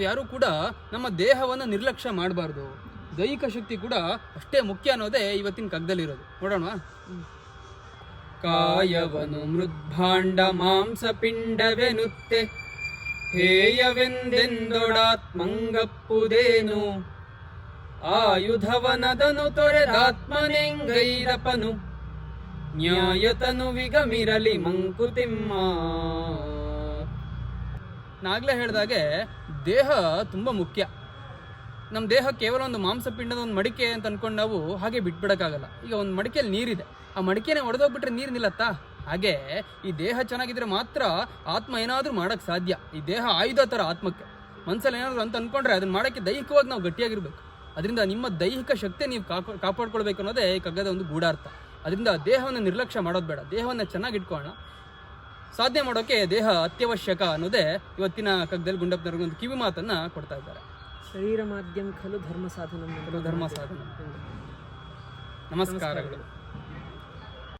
ಯಾರು ಕೂಡ ನಮ್ಮ ದೇಹವನ್ನು ನಿರ್ಲಕ್ಷ್ಯ ಮಾಡಬಾರ್ದು. ದೈಹಿಕ ಶಕ್ತಿ ಕೂಡ ಅಷ್ಟೇ ಮುಖ್ಯ ಅನ್ನೋದೇ ಇವತ್ತಿನ ಕಗ್ಗದಲ್ಲಿರೋದು ನೋಡೋಣ. ಕಾಯವನು ಮೃದ್ಭಾಂಡ ಮಾಂಸ ಪಿಂಡವೆನುತ್ತೆ ಹೇಯವೆಂದೆಂದೊಡಾತ್ಮಂಗಪ್ಪುದೇನು. ಆಯುಧವನದನು ತೊರೆದಾತ್ಮನೆಂಗೈರಪನು. ನ್ಯಾಯತನು ವಿಗಮಿರಲಿ ಮಂಕುತಿಮ್ಮ. ನಾಗ್ಲೇ ಹೇಳಿದಾಗೆ ದೇಹ ತುಂಬ ಮುಖ್ಯ. ನಮ್ಮ ದೇಹ ಕೇವಲ ಒಂದು ಮಾಂಸಪಿಂಡದ ಒಂದು ಮಡಿಕೆ ಅಂತ ಅಂದ್ಕೊಂಡು ನಾವು ಹಾಗೆ ಬಿಟ್ಬಿಡೋಕ್ಕಾಗಲ್ಲ. ಈಗ ಒಂದು ಮಡಿಕೆಯಲ್ಲಿ ನೀರಿದೆ. ಆ ಮಡಿಕೆನೇ ಒಡೆದೋಗ್ಬಿಟ್ರೆ ನೀರು ನಿಲ್ಲತ್ತಾ? ಹಾಗೆ ಈ ದೇಹ ಚೆನ್ನಾಗಿದ್ರೆ ಮಾತ್ರ ಆತ್ಮ ಏನಾದರೂ ಮಾಡೋಕ್ಕೆ ಸಾಧ್ಯ. ಈ ದೇಹ ಆಯುಧ ಥರ ಆತ್ಮಕ್ಕೆ. ಮನಸ್ಸಲ್ಲಿ ಏನಾದರೂ ಅಂತ ಅಂದ್ಕೊಂಡ್ರೆ ಅದನ್ನ ಮಾಡೋಕ್ಕೆ ದೈಹಿಕವಾಗಿ ನಾವು ಗಟ್ಟಿಯಾಗಿರ್ಬೇಕು. ಅದರಿಂದ ನಿಮ್ಮ ದೈಹಿಕ ಶಕ್ತಿ ನೀವು ಕಾಪ, ಕಾಪಾಡ್ಕೊಳ್ಬೇಕು ಅನ್ನೋದೇ ಈ ಕಗ್ಗದ ಒಂದು ಗೂಢಾರ್ಥ. ಅದರಿಂದ ದೇಹವನ್ನು ನಿರ್ಲಕ್ಷ್ಯ ಮಾಡೋದು ಬೇಡ. ದೇಹವನ್ನು ಚೆನ್ನಾಗಿ ಇಟ್ಕೊಳ್ಳೋಣ ಸಾಧನೆ ಮಾಡೋಕೆ ದೇಹ ಅತ್ಯವಶ್ಯಕ ಅನ್ನೋದೇ ಇವತ್ತಿನ ಕಗ್ಗದಲ್ಲಿ ಗುಂಡಪ್ಪನವ್ರಿಗೆ ಒಂದು ಕಿವಿ ಮಾತನ್ನು ಕೊಡ್ತಾ ಇದ್ದಾರೆ. ಶರೀರ ಮಾಧ್ಯಮ ಖಲು ಧರ್ಮ ಸಾಧನ ಧರ್ಮ ಸಾಧನ. ನಮಸ್ಕಾರಗಳು.